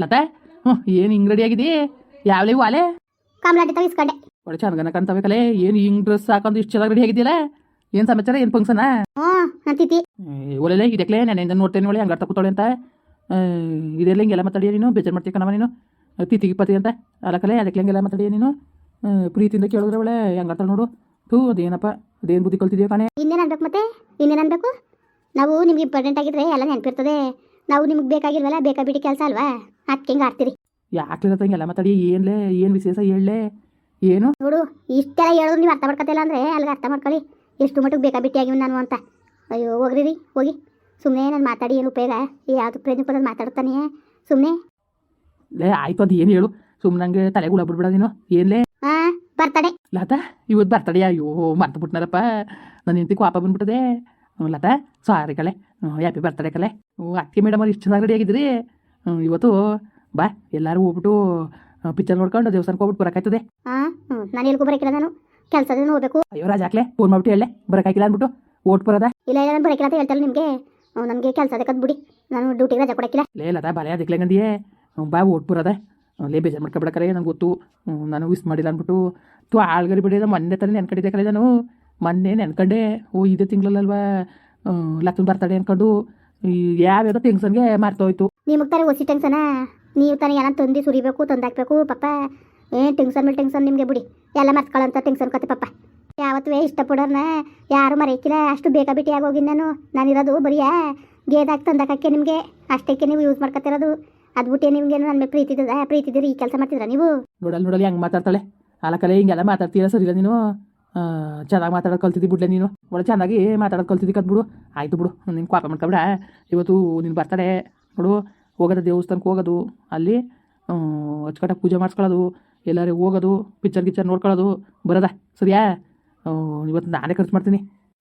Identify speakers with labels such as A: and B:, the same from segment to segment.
A: ಲತಾ ಹ್ಞೂ ಏನು ಹಿಂಗೆ ರೆಡಿ ಆಗಿದಿ? ಯಾವ್ಲೇ ವಾಲೆ?
B: ಕಮಲಾಟಿ ತೆಗಿಸ್ಕೊಂಡೆ.
A: ಒಳ್ಳೆ ಚೆನ್ನಾಗನ ಕಾಣ್ತಬೇಕಲೆ ಏನು ಹಿಂಗೆ ಡ್ರೆಸ್ ಹಾಕೊಂಡು ಇಷ್ಟ ಚೆನ್ನಾಗಿ ರೆಡಿ ಆಗಿದ್ದಿಲ್ಲ ಏನು ಸಮಾಚಾರ ಏನು ಫಂಕ್ಷನಾ
B: ಹ್ಞೂ ತಿಥಿ
A: ಒಳ್ಳೆ ಇದಕ್ಲೆ ನೆನೆಯಿಂದ ನೋಡ್ತೇನೆ ಒಳ್ಳೆ ಹಂಗಾರ ಕೂತಾಳೆ ಅಂತ. ಇದೆಲ್ಲ ಹಿಂಗೆಲ್ಲ ಮಾತಾಡಿಯ ನೀನು? ಬೇಜಾರ್ ಮಾಡ್ತೀಯ ಕಣವ ನೀನು? ತಿತಿಗೆ ಪತಿ ಅಂತ? ಅಲ್ಲಕಲೆ ಅದಕ್ಕೆ ಹಂಗೆಲ್ಲ ಮಾತಾಡಿಯ ನೀನು? ಪ್ರೀತಿಯಿಂದ ಕೇಳಿದ್ರೆ ಒಳ್ಳೆ ಹೆಂಗಾರ್ತಾಳೆ ನೋಡು. ಥೂ ಅದೇನಪ್ಪ ಅದೇನು ಬುದ್ಧಿ ಕಲ್ತಿದ್ಯೋ ಕಾಣೆ?
B: ಇನ್ನೇನು ಅನ್ಬೇಕು ಮತ್ತೆ? ಇನ್ನೇನು ಅನ್ಬೇಕು? ನಾವು ನಿಮ್ಗೆ ಇಂಪಾರ್ಟೆಂಟ್ ಆಗಿದ್ರೆ ಎಲ್ಲ ನೆನಪಿರ್ತದೆ. ನಾವು ನಿಮಗೆ ಬೇಕಾಗಿಲ್ವಲ್ಲ ಬೇಕಾ ಬಿಡಿ ಕೆಲಸ ಅಲ್ವಾ? ಅದಕ್ಕೆ ಹಿಂಗೆ ಆಡ್ತೀರಿ?
A: ಯಾಕೆ ಹಿಂಗೆಲ್ಲ ಮಾತಾಡಿ ಏನ್ಲೇ ಏನು ವಿಶೇಷ ಹೇಳಲೇ? ಏನು?
B: ನೋಡು ಇಷ್ಟೆಲ್ಲ ಹೇಳಿದ್ರು ನೀವು ಅರ್ಥ ಮಾಡ್ಕೊತಿಲ್ಲ ಅಂದರೆ ಅಲ್ಲಿಗೆ ಅರ್ಥ ಮಾಡ್ಕೊಳ್ಳಿ. ಎಷ್ಟು ಮಟ್ಟಿಗೆ ಬೇಕಾ ಬಿಟ್ಟಿ ಆಗಿವ್ ನಾನು ಅಂತ. ಅಯ್ಯೋ ಹೋಗ್ರಿ ರೀ ಹೋಗಿ. ಸುಮ್ಮನೆ ನಾನು ಮಾತಾಡಿ ಏನು ಉಪಯೋಗ? ಯಾವುದು ಪ್ರಯೋಜನ ಮಾತಾಡ್ತಾನೆ? ಸುಮ್ಮನೆ
A: ಲೇ ಆಯ್ತು ಅದು ಏನು ಹೇಳು. ಸುಮ್ಮನೆ ನಂಗೆ ತಲೆಗಳು ಬಿಡ್ಬಿಡ ನೀನು. ಏನ್ಲೇ?
B: ಹಾಂ ಬರ್ತಡೆ.
A: ಲತಾ ಇವತ್ತು ಬರ್ತಡೆ ಅಯ್ಯೋ ಮರ್ತು ಬಿಟ್ನಾರಪ್ಪ. ನನ್ನ ಹೆಂಡತಿ ಕೋಪ ಬಂದ್ಬಿಟ್ಟದೆ. ಲತಾ ಸಾರಿ ಕಲೆ ಹ್ಯಾಪಿ ಬರ್ತಡೆ ಕಲೆ ಓ ಅಕ್ಕಿ ಮೇಡಮ್ ಅವ್ರು ಇಷ್ಟು ಚೆನ್ನಾಗಿ ರೆಡಿ ಆಗಿದ್ರಿ. ಇವತ್ತು ಬಾ ಎಲ್ಲರೂ ಹೋಗ್ಬಿಟ್ಟು ಪಿಕ್ಚರ್ ನೋಡ್ಕೊಂಡು ದೇವಸ್ಥಾನಕ್ಕೆ ಹೋಗ್ಬಿಟ್ಟು ಬರೋಕ್ಕಾಯ್ತದೆ
B: ಹಾಂ ನಾನು ಎಲ್ಗೂ ಬರೋಕಿಲ್ಲ ನಾನು. ಕೆಲಸದಿಂದ ಹೋಗ್ಬೇಕು
A: ಅಯ್ಯೋ ರಾಜಾಕ್ಲೆ ಫೋನ್ ಮಾಡ್ಬಿಟ್ಟು ಹೇಳಲೆ ಬರೋಕ್ಕಾಗಿಲ್ಲ ಅಂದ್ಬಿಟ್ಟು ಓಟ್ ಬರೋದ?
B: ಇಲ್ಲ ಇಲ್ಲ ನಾನು ಬರೋಕಿಲ್ಲ ಅಂತ ಹೇಳ್ತಾರೆ ನಿಮಗೆ. ನಮಗೆ ಕೆಲಸ ಅದಕ್ಕೆ ಬಿಡಿ ನಾನು ಡ್ಯೂಟಿಗೆ ರಜೆ ಕೊಡಕ್ಕಿಲ್ಲ
A: ಲೇ ಲತಾ ಬಲೆ ಅದಕ್ಕೆ ಗಂಡಿಯೇ ಬಾ ಓಟ್ ಬರೋದ? ಲೇ ಬೇಜಾರು ಮಾಡ್ಕೊಬಿಡಕರೆ ನಂಗೆ ಗೊತ್ತು. ನಾನು ವಿಸ್ ಮಾಡಿಲ್ಲ ಅಂದ್ಬಿಟ್ಟು. ತು ಆಳ್ಗರಿ ಬಿಡಿದ ಮೊನ್ನೆ ತಾನೇ ನೆನ್ಕಡಿದೆ ಕಲೆ ನಾನು. ಮೊನ್ನೆ ನೆನ್ಕೊಂಡೆ ಓ ಇದೇ ತಿಂಗಳಲ್ಲಲ್ವಾ ಲಕ್ಕನ್ ಬರ್ತಡೆ ಅನ್ಕೊಂಡು ಯಾವ್ಯಾವ ಟೆನ್ಷನ್ಗೆ ಮಾರ್ತೋಯ್ತು.
B: ನಿಮಗೆ ತಾನೇ ಒಸಿ ಟೆನ್ಸನ ನೀವು ತಾನೇ ಏನೋ ತಂದು ಸುರಿಬೇಕು ತಂದಾಕ್ಬೇಕು ಪಪ್ಪ ಏನು ಟೆನ್ಷನ್ ಮೇಲೆ ಟೆನ್ಷನ್ ನಿಮಗೆ ಬಿಡಿ. ಎಲ್ಲ ಮರ್ಸ್ಕೊಳ್ಳೋಂಥ ಟೆನ್ಷನ್ ಕತೆ ಪಪ್ಪ. ಯಾವತ್ತೂ ಇಷ್ಟಪಡೋರ್ನ ಯಾರು ಮರೆಯಕ್ಕಿಲ್ಲ ಅಷ್ಟು ಬೇಕಾ ಬಿಟ್ಟಿ ಆಗೋಗಿದ್ದು ನಾನು. ನಾನಿರೋದು ಬರೀ ಗೇದಾಗಿ ತಂದಾಕಕ್ಕೆ ನಿಮಗೆ. ಅಷ್ಟಕ್ಕೆ ನೀವು ಯೂಸ್ ಮಾಡ್ಕೊತಿರೋದು. ಅದು ಬಿಟ್ಟು ನಿಮಗೆ ನನ್ನ ಮೇಲೆ ಪ್ರೀತಿ ಇದ್ದದ ಪ್ರೀತಿ ಇದ್ದೀರಿ ಈ ಕೆಲಸ ಮಾಡ್ತಿದ್ರ ನೀವು?
A: ನೋಡಲ್ ನೋಡಲಿ ಹೆಂಗೆ ಮಾತಾಡ್ತಾಳೆ. ಅಲ್ಲ ಕಲೆ ಹಿಂಗೆಲ್ಲ ಮಾತಾಡ್ತೀರಾ ಸರಿಲ್ಲ ನೀನು? ಚೆನ್ನಾಗಿ ಮಾತಾಡೋದು ಕಲ್ತಿದ್ದಿ ಬಿಡ್ಲೆ ನೀನು? ಒಳ್ಳೆ ಚೆನ್ನಾಗಿ ಮಾತಾಡೋದು ಕಲ್ತಿದ್ದಿ ಕತ್ ಬಿಡು ಆಯಿತು ಬಿಡು ನಿನ್ನ ಕೋಪ ಮಾಡ್ಕೊಬಿಡ ಇವತ್ತು ನೀನು ಬರ್ತಾರೆ ನೋಡು, ಹೋಗೋದು ದೇವಸ್ಥಾನಕ್ಕೆ ಹೋಗೋದು. ಅಲ್ಲಿ ಅಚ್ಚುಕಟ್ಟಾಗಿ ಪೂಜೆ ಮಾಡಿಸ್ಕೊಳ್ಳೋದು, ಎಲ್ಲರಿಗೆ ಹೋಗೋದು ಪಿಚ್ಚರ್ ಗಿಚ್ಚರ್ ನೋಡ್ಕೊಳ್ಳೋದು. ಬರೋದ? ಸರಿಯಾ? ಇವತ್ತು ನಾನೇ ಖರ್ಚು ಮಾಡ್ತೀನಿ.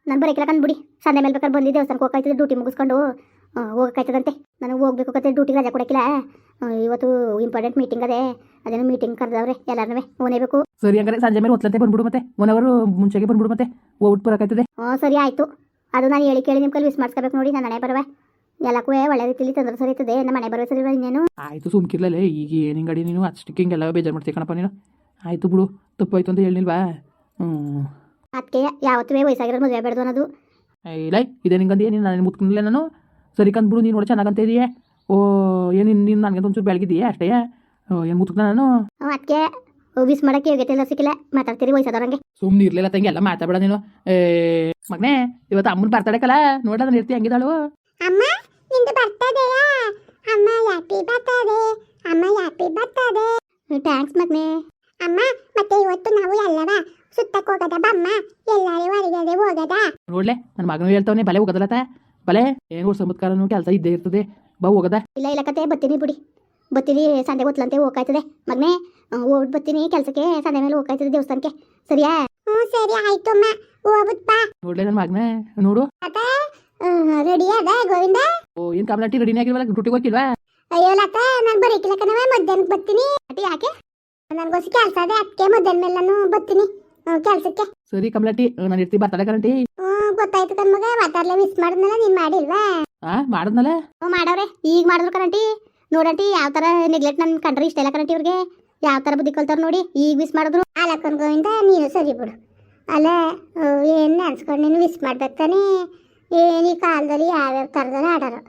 B: ನಾನು ಬರೋಕಿಲ್ಲ ಕಂಡು ಬಿಡಿ ಸಂಡೆ ಮೇಲೆ ಬೇಕಾದ್ರೆ ಬಂದು ದೇವಸ್ಥಾನಕ್ಕೆ ಹೋಗ್ತಾ ಡ್ಯೂಟಿ ಮುಗಿಸ್ಕೊಂಡು. ಹೋಗಕ್ಕಾಯ್ತದಂತೆ. ನನಗೆ ಹೋಗ್ಬೇಕು ಕತೆ ಡ್ಯೂಟಿಗೆ ರಜೆ ಕೊಡೋಕ್ಕಿಲ್ಲ. ಇವತ್ತು ಇಂಪಾರ್ಟೆಂಟ್ ಮೀಟಿಂಗ್ ಅದೇ. ಅದೇನೋ ಮೀಟಿಂಗ್ ಕರೆದವ್ರೆ ಓನೇ ಓನೇಬೇಕು
A: ಸರಿ ಹಂಗಾರೆ ಸಂಜೆ ಮೇಲೆ ಹೊತ್ತಲಂತೆ ಬಂದ್ಬಿಡು ಮತ್ತೆ. ಒನ್ ಅವರು ಮುಂಚೆಗೆ ಬಂದ್ಬಿಡು ಮತ್ತೆ. ಹೋಗ್ಬಿಟ್ಟು ಬರೋಕ್ಕಾಯ್ತದೆ.
B: ಹ್ಞೂ ಸರಿ ಆಯಿತು. ಅದು ನಾನು ಹೇಳಿ ಕೇಳಿ ನಿಮ್ಮ ಕೈ ವಿಸ್ ಮಾಡಿಸ್ಕೋಬೇಕು ನೋಡಿ ನನ್ನ ಮನೆ ಬರವೆ. ಎಲ್ಲಕ್ಕೂ ಒಳ್ಳೆ ರೀತಿಲಿ ತೊಂದರೆ ಸರಿ ಇರ್ತದೆ. ನಮ್ಮ ಮನೆ ಬರ್ವೆ ಸರಿ ಇನ್ನೇನು?
A: ಆಯಿತು ಸುಮ್ಕಿರ್ಲೇ ಈಗ ಏನು ಹಿಂಗಡಿ ನೀನು? ಅಷ್ಟಕ್ಕೆ ಹಿಂಗೆಲ್ಲ ಬೇಜಾರು ಮಾಡ್ತೀವಿ ಕಣಪ್ಪ ನೀನು. ಆಯಿತು ಬಿಡು ತಪ್ಪಾಯ್ತು ಅಂತ ಹೇಳಿಲ್ವಾ? ಹ್ಞೂ
B: ಅದಕ್ಕೆ ಯಾವತ್ತೂ ವಯಸ್ಸಾಗಿರೋ ಮದುವೆ ಬೇಡ್ದು ಅನ್ನೋದು.
A: ಇಲ್ಲ ಇದೇ ನಿಂಗಂದು ಏನು ನಾನು ಮುತ್ಕೊಂಡಿಲ್ಲ ನಾನು. ಸರಿ ಕಂದ್ಬಿಡು ನೀನು ನೋಡಿ ಚೆನ್ನಾಗಂತ ಇದೆಯೇ? ಓ ಏನು ನೀನು ನನಗೆ ಒಂಚೂರು ಬೆಳಗಿದೆಯಾ ಅಷ್ಟೇ? ಏನು ಮುತ್ಕೊಂಡ ನಾನು?
B: ಅದಕ್ಕೆ ವಿಸ್ ಮಾಡಕ್ಕೆ ಯೋಗ್ಯತೆ ಎಲ್ಲ ಸಿಕ್ಕಿಲ್ಲ. ಮಾತಾಡ್ತೀರಿ ವಯಸ್ಸಾದವ್ರಂಗೆ.
A: ಸುಮ್ಮನೆ ಇರ್ಲಿಲ್ಲ ತಂಗಿ ಎಲ್ಲ ಮಾತಾಡ ನೀನು. ಏ ಮಗನೇ ಇವತ್ತು ಅಮ್ಮನ ಬರ್ತಡೇಕಲ್ಲ ನೋಡೋದನ್ನ ಇರ್ತಿ ಹಂಗಿದಾಳು?
B: ಅಮ್ಮ ನಿಂದು ಬರ್ತದೆಯಾ ಅಮ್ಮ ಹ್ಯಾಪಿ ಬರ್ತದೆ ಅಮ್ಮ ಹ್ಯಾಪಿ ಬರ್ತದೆ ಥ್ಯಾಂಕ್ಸ್ ಮಗ್ನೆ. ಅಮ್ಮ ಮತ್ತೆ ಇವತ್ತು ನಾವು ಎಲ್ಲವ? ಸುತ್ತಕ್ಕೆ ಹೋಗದ ಬಮ್ಮ ಎಲ್ಲರೂ ಹೊರಗಡೆ ಹೋಗದ?
A: ನೋಡ್ಲೆ ನನ್ನ ಮಗನೂ ಹೇಳ್ತಾವನೆ ಬಲೆ ಹೋಗೋದಲ್ಲತ್ತ ಬಲೆ ಏನು ಸಂಬತ್ಕಾರನು ಕೆಲಸ ಇದ್ದೇ ಇರ್ತದೆ. ಬಾ ಹೋಗದ.
B: ಇಲ್ಲ ಇಲ್ಲ ಕತೆ ಬತ್ತೀನಿ ಬಿಡಿ. ಬತ್ತೀನಿ ಸಂಡೆ ಗೊತ್ತಲಂತೆ ಹೋಗಾಯ್ತದೆ. ಮಗ್ನೆ ಹೋಗ್ಬಿಟ್ಟು ಬತ್ತೀನಿ ಕೆಲಸಕ್ಕೆ ಸಂಡೆ ಮೇಲೆ ಹೋಗಾಯ್ತದೆ ದೇವಸ್ಥಾನಕ್ಕೆ. ಸರಿಯಾ? ಹ್ಞೂ ಸರಿ ಆಯ್ತು ಅಮ್ಮ. ಹೋಗ್ಬಿಟ್ಟು ಬಾ.
A: ನೋಡ್ಲೆ ನನ್ನ ಮಗನೇ ನೋಡು.
B: ರೆಡಿ ಅದ ಗೋವಿಂದ?
A: ಓ ಏನ್ ಕಾಮಲಾಟಿ ರೆಡಿನೇ ಆಗಿಲ್ವಲ್ಲ ಡ್ಯೂಟಿಗೆ ಹೋಗಿಲ್ವಾ?
B: ಅಯ್ಯೋ ಲತ ನಾನು ಬರೀಕಿಲ್ಲ ಕಣವ ಮಧ್ಯಾಹ್ನಕ್ಕೆ ಬರ್ತೀನಿ. ಅಟಿ ಯಾಕೆ? ನನಗೋಸಿ ಕೆಲಸ ಅದೇ ಅದಕ್ಕೆ ಮಧ್ಯಾಹ್ನ ಮೇಲೆ ನಾನು ಬರ್ತೀನಿ ಕೆಲಸಕ್ಕೆ.
A: ಸರಿ ಕಮಲಾಟಿ ನಾನು ಇರ್ತಿ ಬರ್ತಾಳೆ ಕರಂಟಿ
B: ಗೊತ್ತಾಯ್ತು ಕಣ್ಮಗ ಮಾತಾಡ್ಲೆ ಮಿಸ್ ಮಾಡಿದ್ನಲ್ಲ ನೀನ್ ಮಾಡಿಲ್ವಾ?
A: ಆ ಮಾಡಿದ್ನಲ್ಲ?
B: ಓ ಮಾಡವ್ರೆ ಈಗ ಮಾಡಿದ್ರು ಕರಂಟಿ ನೋಡಂಟಿ ಯಾವ ತರ ನೆಗ್ಲೆಕ್ಟ್ ನನ್ ಕಂಡ್ರೆ ಇಷ್ಟೆಲ್ಲ ಕರಂಟಿ ಇವ್ರಿಗೆ. ಯಾವ ತರ ಬುದ್ಧಿ ಕಲ್ತಾರ ನೋಡಿ ಈಗ ಮಿಸ್ ಮಾಡಿದ್ರು. ಅಲ್ಲ ಕನ್ಗೋವಿಂದ ನೀನು ಸರಿ ಬಿಡು. ಅಲ್ಲ ಏನ್ ಅನ್ಸ್ಕೊಂಡು ನೀನು ಮಿಸ್ ಮಾಡ್ಬೇಕು ತಾನೆ? ಏನು ಈ ಕಾಲದಲ್ಲಿ ಯಾವ್ಯಾವ ಥರದಲ್ಲಿ ಆಡೋರು?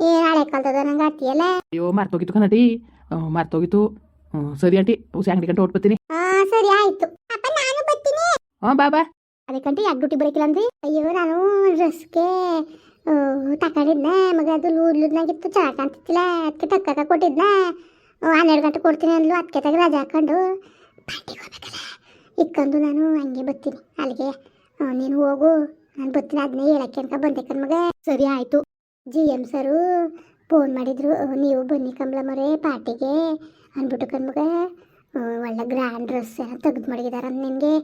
B: ಏನ್ ಹಳೆ ಕಾಲದ ನಂಗೆ ಅಟ್ಟಿಯಲ್ಲ
A: ಅಯ್ಯೋ ಮರ್ತೋಗಿತ್ತು ಕಣಟಿ. ಮರ್ತೋಗಿತ್ತು. ಸರಿ ಆಂಟಿ ಹುಸಿ ಅಂಗಡಿ ಗಂಟೆ ಹೊಟ್ಬತ್ತೀನಿ
B: ಹಾಂ ಸರಿ ಆಯ್ತು. ಅಪ್ಪ ನಾನು ಬರ್ತೀನಿ.
A: ಹಾ ಬಾ. ಬಾ
B: ಅದಕ್ಕಂటే ಯಾಕೆ ಡ್ಯೂಟಿ ಬರೋಕಿಲ್ಲ ಅಂದ್ರಿ? ಅಯ್ಯೋ, ನಾನು ಡ್ರೆಸ್ಗೆ ತಕೊಂಡಿದ್ದೆ ಮಗ ಅದು ಲೂದ್ಲೂದ್ನಾಗಿತ್ತು ಚೆನ್ನಾಗಿ ಕಾಣ್ತಿತ್ತಿಲ್ಲ ಅದಕ್ಕೆ ತಕ್ಕ ಕೊಟ್ಟಿದ್ನ. ಹನ್ನೆರಡು ಗಂಟೆ ಕೊಡ್ತೀನಿ ಅಂದ್ಲು, ಅದಕ್ಕೆ ತಗ ರಜೆ ಹಾಕೊಂಡು ಇಕ್ಕೊಂಡು ನಾನು ಹಂಗೆ ಬರ್ತೀನಿ, ಅಲ್ಲಿಗೆ. ನೀನು ಹೋಗು, ನಾನು ಬರ್ತೀನಿ, ಅದನ್ನೇ ಹೇಳಕ್ಕೆ ಅಂತ ಬಂದೆ ಕಣ್ಮಗ ಸರಿ, ಆಯಿತು. ಜಿ ಎಂ ಸರು ಫೋನ್ ಮಾಡಿದ್ರು ನೀವು ಬನ್ನಿ ಕಮಲಮ್ಮರೇ ಪಾರ್ಟಿಗೆ, ಅಂದ್ಬಿಟ್ಟು ಕಣ್ಮಗ ಮಗ. ಒಳ್ಳೆ ಗ್ರ್ಯಾಂಡ್ ಡ್ರೆಸ್ ತಗದು ತೆಗೆದು ಮಡಗಿದಾರ ನಿನಗೆ.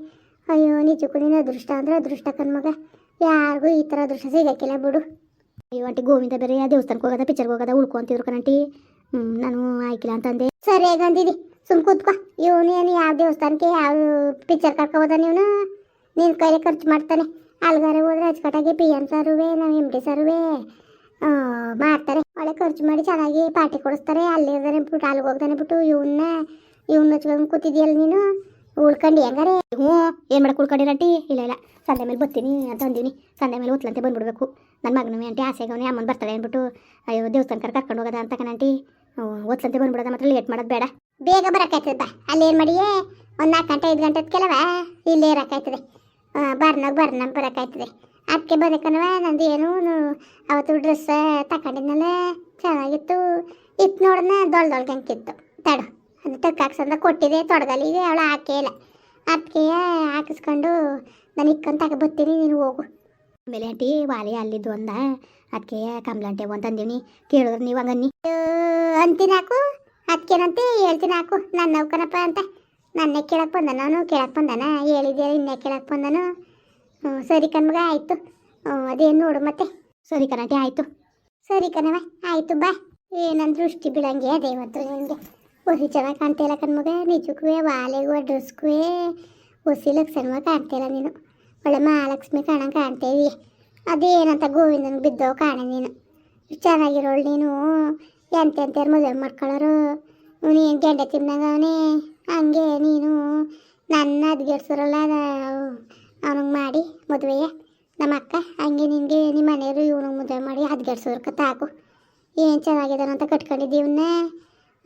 B: ಅಯ್ಯೋ ನಿಜಕ್ಕೂ ನೀನು ಅದೃಷ್ಟ ಅಂದ್ರೆ ಅದೃಷ್ಟ ಕಣ್ಮಗ ಯಾರಿಗೂ ಈ ಥರ ಅದೃಷ್ಟ ಸಿಗಕ್ಕಿಲ್ಲ ಬಿಡು. ಅಯ್ಯೋ, ಆಂಟಿ, ಗೋವಿಂದ ಬೇರೆ ಯಾವ ದೇವಸ್ಥಾನಕ್ಕೆ ಹೋಗೋದ ಪಿಕ್ಚರ್ಗೆ ಹೋಗೋದ ಉಳ್ಕೊಂತಿದ್ರು ಕಣಂಟಿ ಹ್ಞೂ ನಾನು ಆಯ್ಕಿಲ್ಲ ಅಂತಂದೆ. ಸರಿ ಅಂದಿದಿ. ಸುಮ್ ಕೂತ್ಕೊ. ಇವನು ಏನು ಯಾವ ದೇವಸ್ಥಾನಕ್ಕೆ, ಯಾವ ಪಿಕ್ಚರ್ ಕರ್ಕೋಬೋದ ನೀನು? ನಿನ್ನ ಕೈಲಿ ಖರ್ಚು ಮಾಡ್ತಾನೆ. ಅಲ್ಗಾರೆ ಹೋದ್ರೆ ಅಚ್ಚುಕಟ್ಟಾಗಿ ಪಿ ಎಂ ಸಾರುವೆ, ನಾವು ಎಂ ಡಿ ಸಾರುವೆ. ಮಾಡ್ತಾರೆ. ಒಳ್ಳೆ ಖರ್ಚು ಮಾಡಿ ಚೆನ್ನಾಗಿ ಪಾರ್ಟಿ ಕೊಡಿಸ್ತಾರೆ. ಅಲ್ಲಿರ್ದಾನೆ ಬಿಟ್ಟು, ಅಲ್ಲಿಗೆ ಹೋಗ್ದಾನೆ ಬಿಟ್ಟು ಇವನ್ನ ಇವನ್ನ ಹಚ್ಕೊಂಡು ಕೂತಿದ್ಯಲ್ಲ ನೀನು? ಉಳ್ಕೊಂಡು ಹೆಂಗಾರೆ? ಹ್ಞೂ, ಏನು ಮಾಡಕ್ಕೆ ಉಳ್ಕೊಂಡಿರಟ್ಟಿ ಇಲ್ಲ ಇಲ್ಲ. ಸಂದೆ ಮೇಲೆ ಬರ್ತೀನಿ ಅಂತ ಅಂದೀನಿ ಸಂದೆ ಮೇಲೆ ಒತ್ಲಂತೆ ಬಂದ್ಬಿಡ್ಬೇಕು. ನನ್ನ ಮಗನೂ ಆಂಟಿ ಆಸೆಗವನೇ ಅಮ್ಮನ ಬರ್ತಾಳೆ ಅಂದ್ಬಿಟ್ಟು, ಅಯ್ಯೋ, ದೇವಸ್ಥಾನಕ್ಕೆ ಕರ್ಕೊಂಡು ಹೋಗೋದ ಅಂತ ಕಣಂಟಿ ಒತ್ಲಂತೆ ಬಂದ್ಬಿಡೋದ ಮಾತ್ರ ಲೇಟ್ ಮಾಡೋದು ಬೇಡ. ಬೇಗ ಬರೋಕ್ಕಾಯ್ತದ ಬಾ. ಅಲ್ಲಿ ಏನು ಮಾಡಿಯೇ? ಒಂದು ನಾಲ್ಕು ಗಂಟೆ, ಐದು ಗಂಟೆ ಕೆಲವ? ಇಲ್ಲೇ ಇರೋಕ್ಕಾಯ್ತದೆ ಬರ್ನಾಗ ಬರ್ನ ಬರೋಕ್ಕಾಯ್ತದೆ ಅದಕ್ಕೆ ಬರೋಕನವ ನಂದು ಏನು ಅವತ್ತು ಡ್ರೆಸ್ ತಗೊಂಡಿದ್ನಲ್ಲ ಚೆನ್ನಾಗಿತ್ತು. ಇತ್ತು ನೋಡೋಣ ದೊಡ್ಡ ದೊಡ್ಡ ಹಂಗಿತ್ತು ತಡು. ಅದು ತಕ್ಕ ಹಾಕ್ಸಂದ ಕೊಟ್ಟಿದೆ ತೊಡಗಲಿಗೆ ಅವಳು ಹಾಕೇ ಇಲ್ಲ ಅದಕ್ಕೆ ಹಾಕಿಸ್ಕೊಂಡು ನಾನು ಇಕ್ಕಂತ ಹಾಕಿ ಬರ್ತೀನಿ, ನೀನು ಹೋಗು. ಆಮೇಲೆ ಆಂಟಿ ವಾಲೆ ಅಲ್ಲಿದ್ದು ಅಂದ ಅದಕ್ಕೆ ಕಮಲಂಟೆ ಅಂತಂದೀನಿ ಕೇಳಿದ್ರು ನೀವು ಹಂಗನ್ನಿ ಅಂತೀನಿ ಹಾಕು ಅದಕ್ಕೇನಂತೆ ಹೇಳ್ತೀನಿ ಹಾಕು ನನ್ನ ನೌಕನಪ್ಪ ಅಂತ. ನನ್ನೇ ಕೇಳಕ್ಕೆ ಬಂದಾನ ಅವನು ಕೇಳಕ್ಕೆ ಬಂದಾನ, ಹೇಳಿದ್ಯಾ ಇನ್ನೇ ಕೇಳಕ್ಕೆ ಬಂದಾನು. ಸರಿ ಕಣ್ಮಗ ಆಯಿತು. ಅದೇನು ನೋಡು ಮತ್ತೆ. ಸರಿ ಕಣಟಿ ಆಯಿತು. ಸರಿ ಕಣವ ಆಯಿತು, ಬಾ. ಏನಂದ್ರೂ ದೃಷ್ಟಿ ಬೀಳಂಗೆ ಅದೇ ಇವತ್ತು ನಿನಗೆ ಹೊಸಿ ಚೆನ್ನಾಗಿ ಕಾಣ್ತಿಲ್ಲ ಕಣ್ಮಗ ನಿಜಕ್ಕೂ ವಾಲೆಗೂ ಡ್ರೆಸ್ಗೂ ಹೊಸಿ ಲಕ್ಷಣವಾಗಿ ಕಾಣ್ತಿಲ್ಲ ನೀನು. ಒಳ್ಳೆ ಮಹಾಲಕ್ಷ್ಮಿ ಕಾಣಂಗೆ ಕಾಣ್ತೇವಿ ಅದೇನಂತ ಗೋವಿಂದನ ಬಿದ್ದೋ ಕಾಣೆ ನೀನು. ಚೆನ್ನಾಗಿರೋಳು ನೀನು. ಎಂತೆಂತೇರು ಮದುವೆ ಮಾಡ್ಕೊಳ್ಳೋರು ನೀನು ಗೆಂಡೆ ತಿನ್ನಗವನೇ ಹಂಗೆ ನೀನು. ನನ್ನ ಅದ್ಗೆಡ್ಸೋರಲ್ಲ ಅವನಿಗೆ ಮಾಡಿ ಮದುವೆಯ. ನಮ್ಮ ಅಕ್ಕ, ಹಂಗೆ ನಿನಗೆ ನಿಮ್ಮ ಮನೆಯವರು ಇವನಿಗೆ ಮದುವೆ ಮಾಡಿ ಹದ್ಗೆಡ್ಸೋರ್ಕ ತಾಕು. ಏನು ಚೆನ್ನಾಗಿದ್ದಾನಂತ ಅಂತ ಕಟ್ಕೊಂಡಿದ್ದೀವಿ ಇವನ್ನ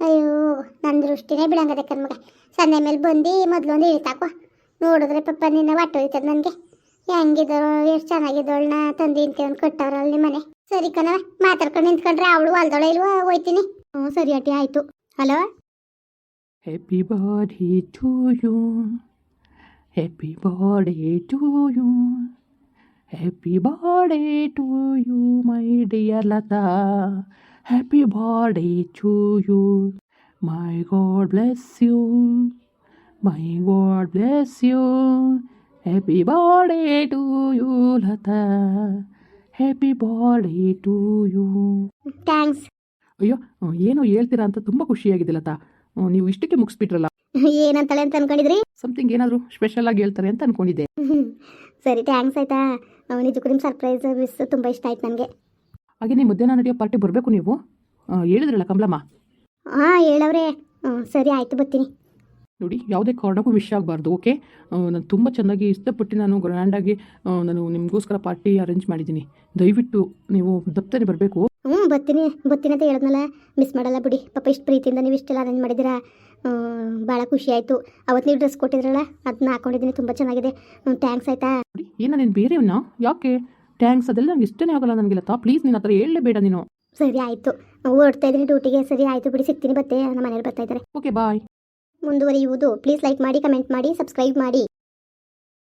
B: ಅಯ್ಯೋ ನನ್ನ ದೃಷ್ಟಿನೇ ಬಿಡಂಗದೆ ಕಣ್ಮಗ ಸಂದೆ ಮೇಲೆ ಬಂದು ಮೊದಲು ಒಂದು ಇಳಿತಾಕೋ ನೋಡಿದ್ರೆ ಪಪ್ಪ ನಿನ್ನ ಒಟ್ಟು ಹೋಯ್ತದ ನನಗೆ. ಹೆಂಗಿದ್ದಳು, ಎಷ್ಟು ಚೆನ್ನಾಗಿದ್ದವಳನ್ನ ತಂದು ಇಂತೇವನ್ ಅಲ್ಲಿ ಮನೆ. ಸರಿ ಕಣವ ಮಾತಾಡ್ಕೊಂಡು ನಿಂತ್ಕೊಂಡ್ರೆ ಅವಳು ಹೊಲ್ದೊಳ ಇಲ್ವಾ ಹೋಯ್ತೀನಿ. ಹ್ಞೂ, ಸರಿ ಅಟಿ ಆಯಿತು. Hello?
A: Happy birthday to you happy birthday to you happy birthday to you my dear Lata. Happy birthday to you. My God bless you. My God bless you. Happy birthday to you, Lata. Happy birthday to you
B: thanks
A: ಅಯ್ಯೋ ಏನೋ ಹೇಳ್ತೀರಾ ಅಂತ ತುಂಬ ಖುಷಿಯಾಗಿದೆ ಲತಾ. ನೀವು ಇಷ್ಟಕ್ಕೆ ಮುಗಿಸ್ಬಿಟ್ರಲ್ಲ.
B: ಏನಂತಾಳೆ ಅಂತ ಅನ್ಕೊಂಡಿದ್ರಿ?
A: Something ಏನಾದರೂ ಸ್ಪೆಷಲ್ ಆಗಿ ಹೇಳ್ತಾರೆ ಅಂತ ಅನ್ಕೊಂಡಿದ್ದೆ.
B: ಸರಿ ಥ್ಯಾಂಕ್ಸ್ ಆಯ್ತಾ. ನಿಜಕ್ಕೂ ನಿಮ್ಮ ಸರ್ಪ್ರೈಸ್ ತುಂಬ ಇಷ್ಟ ಆಯ್ತು ನನಗೆ.
A: ಹಾಗೆ ನೀವು ಮಧ್ಯಾಹ್ನ ನಡೆಯೋ ಪಾರ್ಟಿ ಬರಬೇಕು ನೀವು? ಹೇಳಿದ್ರಲ್ಲ ಕಮಲಮ್ಮ?
B: ಹಾಂ ಹೇಳವ್ರೆ. ಸರಿ ಆಯಿತು ಬರ್ತೀನಿ.
A: ನೋಡಿ ಯಾವುದೇ ಕಾರಣಕ್ಕೂ ವಿಷಯ ಆಗಬಾರ್ದು ಓಕೆ ನಾನು ತುಂಬ ಚೆನ್ನಾಗಿ ಇಷ್ಟಪಟ್ಟು ನಾನು ಗ್ರ್ಯಾಂಡಾಗಿ ನಾನು ನಿಮಗೋಸ್ಕರ ಪಾರ್ಟಿ ಅರೇಂಜ್ ಮಾಡಿದ್ದೀನಿ. ದಯವಿಟ್ಟು ನೀವು ದಪ್ತನೆ ಬರಬೇಕು.
B: ಹ್ಞೂ ಬರ್ತೀನಿ. ಬರ್ತೀನಿ ಅಂತ ಹೇಳಿದ್ನಲ್ಲ. ಮಿಸ್ ಮಾಡಲ್ಲ ಬಿಡಿ. ಪಾಪ ಇಷ್ಟು ಪ್ರೀತಿಯಿಂದ ನೀವು ಇಷ್ಟೆಲ್ಲ ಅರೇಂಜ್ ಮಾಡಿದ್ದೀರಾ? ಭಾಳ ಖುಷಿ ಆಯಿತು. ಅವತ್ತು ನೀವು ಡ್ರೆಸ್ ಕೊಟ್ಟಿದ್ರಲ್ಲ ಅದನ್ನ ಹಾಕೊಂಡಿದ್ದೀನಿ. ತುಂಬ ಚೆನ್ನಾಗಿದೆ. ಥ್ಯಾಂಕ್ಸ್ ಆಯಿತಾ?
A: ನೋಡಿ ಏನು ನೀನು ಬೇರೆಯವನ್ನ ಯಾಕೆ? ಟ್ಯಾಂಕ್ಸ್ ಅದೆಲ್ಲ ನನಗೆ ಇಷ್ಟನೇ ಆಗಲ್ಲ ನನಗೆ ಲತಾ ಪ್ಲೀಸ್ ನೀನು ಹತ್ರ ಹೇಳಲೇಬೇಡ ನೀನು.
B: ಸರಿ ಆಯಿತು. ಓಡ್ತಾ ಇದ್ದೀನಿ ಡ್ಯೂಟಿಗೆ ಸರಿ ಆಯಿತು ಬಿಡಿ. ಸಿಗ್ತೀನಿ ಬತ್ತೆ ನಮ್ಮ ಮನೇಲಿ ಬರ್ತಾ ಇದ್ದಾರೆ.
A: ಓಕೆ ಬಾಯ್
B: ಮುಂದುವರಿಯುವುದು. ಪ್ಲೀಸ್ ಲೈಕ್ ಮಾಡಿ ಕಮೆಂಟ್ ಮಾಡಿ ಸಬ್ಸ್ಕ್ರೈಬ್ ಮಾಡಿ.